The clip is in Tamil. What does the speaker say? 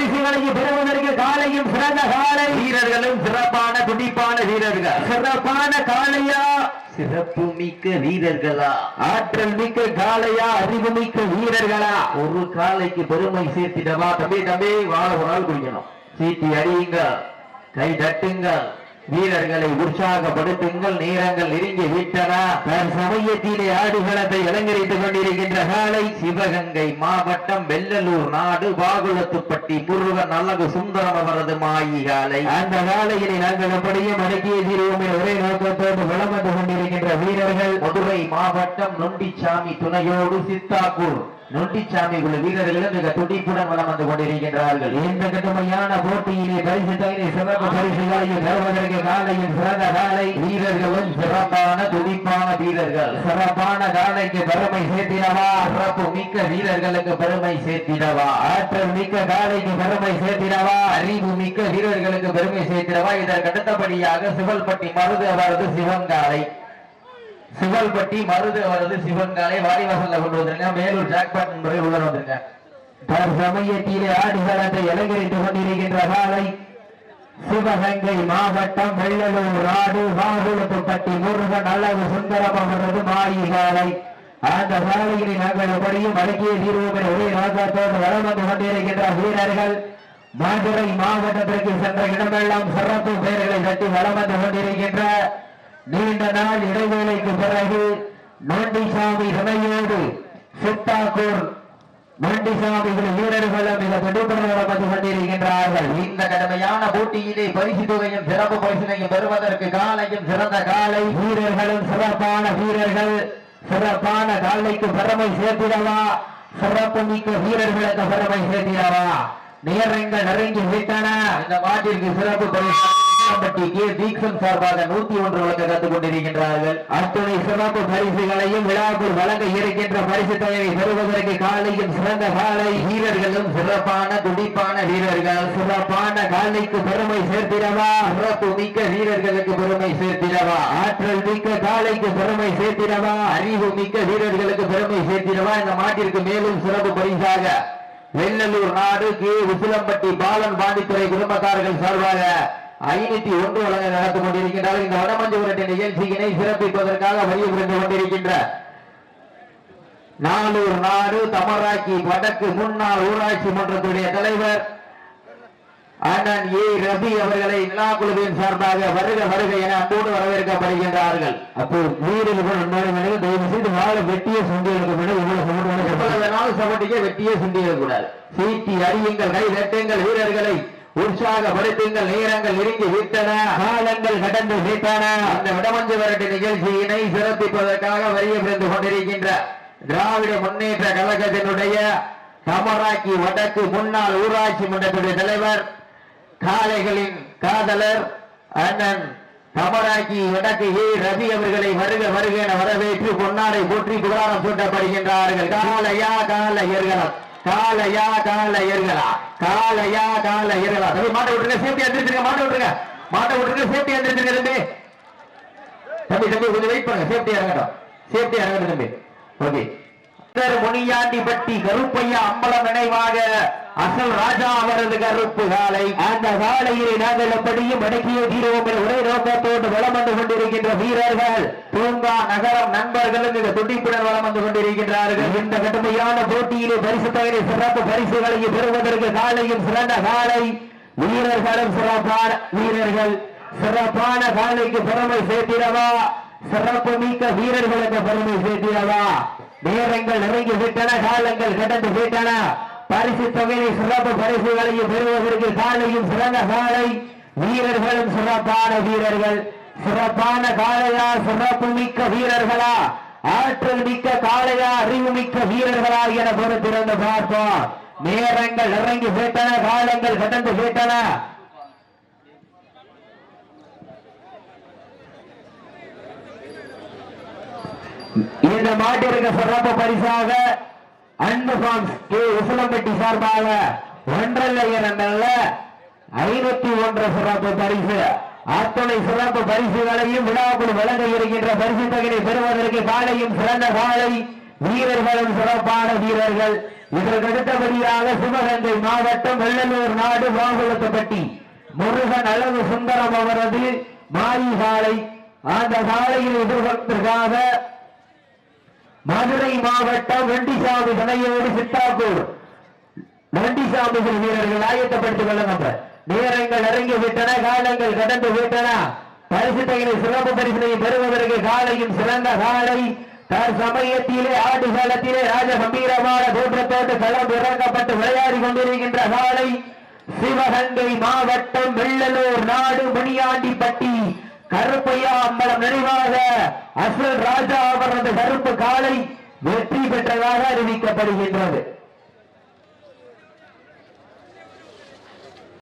பரிசுகளையும் பெறுவதற்கு காலையும் சிறந்த காலை. வீரர்களும் சிறப்பான துடிப்பான வீரர்கள். சிறப்பான காளையா? சிறப்பு மிக்க வீரர்களா? ஆற்றல் மிக்க காளையா? அறிவு மிக்க வீரர்களா? ஒரு காலைக்கு பெருமை சேர்த்திடவா? தம்பி தம்பி வாழ ஒரு நாள் குடிக்கணும். சீட்டி அடியுங்க கை தட்டுங்கள். வீரர்களை உற்சாகப்படுத்துங்கள் நேரங்கள் நெருங்கி விட்டன சமயத்திலே ஆடுகளத்தை அலங்கரித்துக் கொண்டிருக்கின்ற காலை சிவகங்கை மாவட்டம் வெள்ளலூர் நாடு பாகுலத்துப்பட்டி முருகன் அல்லது சுந்தரம் அவரது மாயி காலை. அந்த காலையிலே நாங்கள் அப்படியும் அடக்கிய தீர்வோம் ஒரே நோக்கத்தோடு விளம்பந்து கொண்டிருக்கின்ற வீரர்கள். மதுரை மாவட்டம் நொண்டிச்சாமி துணையோடு சித்தாக்கூர். நொண்டிச்சாமி உள்ள வீரர்களும் மிக துடிப்புடன் வளம் வந்து கொண்டிருக்கின்றார்கள். இந்த கடுமையான போட்டியிலே பரிசு தகுதி சிறப்பு பரிசுகளையும் தருவதற்கு காலையில் சிறந்த காலை வீரர்களும் சிறப்பான துடிப்பான வீரர்கள். சிறப்பான காலைக்கு பெருமை சேர்த்திடவா? சிறப்பு மிக்க வீரர்களுக்கு பெருமை சேர்த்திடவா? ஆற்றல் மிக்க காலைக்கு பெருமை சேர்த்திடவா? அறிவு மிக்க வீரர்களுக்கு பெருமை சேர்த்திடவா? இதற்கு அடுத்தபடியாக சிவல்பட்டி மருது அவரது சிவன் காலை. சிவல்பட்டி மருது அவரது சிவங்காலை வாரிவாசல்ல கொண்டு வந்துருங்க மேலூர் ஜாக்பாட் என்பதை உள்ள வந்துருங்க தற்சமயத்திலே ஆடுகளத்தை அலங்கரித்துக் கொண்டிருக்கின்ற காலை சிவகங்கை மாவட்டம் வெள்ளலூர் நாடு வாகுலத்துப்பட்டி முருகன் அளவு சுந்தரம் அவரது மாயி காலை. அந்த சாலைகளை நாங்கள் எப்படியும் அடக்கிய தீர்வோம் என்ற ஒரே நோக்கத்தோடு வளம் வந்து கொண்டிருக்கின்ற வீரர்கள். மதுரை மாவட்டத்திற்கு சென்ற இடமெல்லாம் சிறப்பு பெயர்களை கட்டி வளம் வந்து கொண்டிருக்கின்ற நீண்ட நாள் இடைவேளைக்கு பிறகு நோண்டிசாமி துணையோடு சித்தாக்கூர் நோண்டிசாமிகள் வீரர்களும் மிக துடிப்புடன் வந்து கொண்டிருக்கின்றார்கள். இந்த கடுமையான போட்டியிலே பரிசு தொகையும் சிறப்பு பரிசினையும் பெறுவதற்கு காலையும் சிறந்த காலை. வீரர்களும் சிறப்பான வீரர்கள். சிறப்பான காலைக்கு பெருமை சேர்த்திடவா? சிறப்பு மிக்க வீரர்களுக்கு பெருமை சேர்த்திடவா? நேரங்கள் நெருங்கி விட்டன. இந்த மாட்டிற்கு சிறப்பு பரிசு. பட்டி கே தீக்ஷன் சார்பாக நூத்தி ஒன்று வழங்க கற்றுக் கொண்டிருக்கின்றார்கள். அத்துணை சிறப்பு பரிசுகளையும் விழாக்குள் வழங்க இருக்கின்ற பரிசு தொகையை பெறுவதற்கு காலையும் சிறந்த காலை வீரர்களும் சிறப்பான துடிப்பான வீரர்கள் சிறப்பான காலைக்கு பெருமை சேர்த்திடவா? சிறப்பு மிக்க வீரர்களுக்கு பெருமை சேர்த்திடவா? ஆற்றல் மிக்க காலைக்கு பெருமை சேர்த்திடவா? அறிவு மிக்க வீரர்களுக்கு பெருமை சேர்த்திடவா? இந்த மாட்டிற்கு மேலும் சிறப்பு பரிசாக வெள்ளலூர் நாடு கே. உசிலம்பட்டி பாலன் பாண்டித்துறை குடும்பத்தார்கள் சார்பாக ஐநூத்தி ஒன்று வழங்க நடந்து கொண்டிருக்கின்றார்கள். இந்த வடமஞ்சு உரட்ட நிகழ்ச்சியினை சிறப்பிப்பதற்காக வழி புரிந்து கொண்டிருக்கின்ற நாளூர் நாடு தமராக்கி வடக்கு முன்னாள் ஊராட்சி மன்றத்துடைய தலைவர் அண்ணன் ஏ. ரவி அவர்களை விழா குழுவின் சார்பாக வருக வருக என அன்போடு வரவேற்கப்படுகின்றார்கள். அப்போ வீரர்கள் தயவு செய்து வாழை வெட்டிய நாள் சபட்டிக்கு வெட்டியே சிந்திடக்கூடாது சீட்டி அறியுங்கள் கை தட்டுங்கள் வீரர்களை. உற்சாகப்படுத்துங்கள் நேரங்கள் நெருங்கி விட்டன. காலங்கள் கடந்து விட்டன. அந்த விடமஞ்சு வரட்டு நிகழ்ச்சியினை சிறப்பிப்பதற்காக வரிய பிறந்து கொண்டிருக்கின்ற திராவிட முன்னேற்ற கழகத்தினுடைய தமராக்கி வடக்கு முன்னாள் ஊராட்சி மன்றத்துடைய தலைவர் காளைகளின் காதலர் அண்ணன் தமராக்கி வடக்கு ஏ. ரவி அவர்களை வருக வருக என வரவேற்று பொன்னாடை போற்றி புகாரம் சூட்டப்படுகின்றார்கள். காலையா காலையர்களா காலையா காலையர்களா காலையா காலையர்களா தம்பி மாட்டை விட்டுருங்க சேஃப்டி எந்திரிச்சிருங்க மாட்டை விட்டுருங்க. மாட்ட விட்டுருங்க சேஃப்டி எந்திரிச்சிருங்க தம்பி. தம்பி தம்பி கொஞ்சம் வெயிட் பண்ணுங்க சேஃப்டி இறங்கட்டும். சேஃப்டி இறங்கட்டும் தம்பி. ஓகே. முனியாண்டிப்பட்டி கருப்பையா அம்பலம் நினைவாக அசல் ராஜா அவரது கருப்பு காலை. அந்த காலையிலே நாங்கள் எப்படியும் அடக்கிய தீர்வோம் என்ற ஒரே நோக்கத்தோடு வளம் வந்து கொண்டிருக்கின்ற வீரர்கள். பூங்கா நகரம் நண்பர்களும் மிக துடிப்புடன் வளம் வந்து கொண்டிருக்கின்றார்கள். இந்த கடுமையான போட்டியிலே பரிசு தகுதி சிறப்பு பரிசுகளையும் பெறுவதற்கு காலையும் சிறந்த காலை. வீரர்களும் சிறப்பான வீரர்கள். சிறப்பான காலைக்கு பெருமை சேர்த்திடவா? சிறப்பு மிக்க வீரர்களுக்கு பெருமை சேர்த்திடவா? நேரங்கள் நெருங்கி விட்டன காலங்கள் கடந்து விட்டன. பரிசு தொகையை சிறப்பு பரிசுகளையும் பெறுவதற்கு காலையும் சிறந்த காலை வீரர்களும் சிறப்பான வீரர்கள். சிறப்பான காளையா சிறப்பு மிக்க வீரர்களா ஆற்றல் மிக்க காளையா அறிவு மிக்க வீரர்களா என பொறுத்திருந்து பார்ப்போம். நேரங்கள் இறங்கி சேட்டன காலங்கள் கடந்து கேட்டன இந்த மாட்டிற்கு சிறப்பு பரிசாக அன்பு ஃபார்ம்ஸ் கே உசிலம்பட்டி சார்பாக ஒன்றல்ல இரண்டல்ல ஐநூத்தி ஒன்று சிறப்பு பரிசு. அத்தனை சிறப்பு பரிசுகளையும் விழாக்குள் வழங்க இருக்கின்ற பரிசு தொகையை பெறுவதற்கு காலையும் சிறந்த காலை வீரர்களும் சிறப்பான வீரர்கள். இதற்கு அடுத்தபடியாக சிவகங்கை மாவட்டம் வெள்ளலூர் நாடு வாகுலத்தப்பட்டி முருகன் அழகு சுந்தரம் அவரது மாரி சாலை. அந்த சாலையில் எதிர்கொள்வதற்காக மதுரை மாவட்டம் வெண்டிசாமி துணையோடு சித்தாக்கூர். நண்டிசாமி வீரர்கள் ஆயத்தப்படுத்திக் கொள்ளுங்க நேரங்கள் இறங்கி விட்டன காலங்கள் கடந்து விட்டன. பரிசு தொகையை சிறப்பு பரிசினை பெறுவதற்கு காலையும் சிறந்த காலை. தற்சமயத்திலே ஆண்டு காலத்திலே ராஜ கம்பீரமான தோற்றத்தோடு களம் இறங்கப்பட்டு விளையாடி கொண்டிருக்கின்ற காலை. சிவகங்கை மாவட்டம் வெள்ளலூர் நாடு முனியாண்டிப்பட்டி கருப்பையா அம்பலம் நினைவாக அசல் ராஜா அவரது கருப்பு காலை வெற்றி பெற்றதாக அறிவிக்கப்படுகின்றது.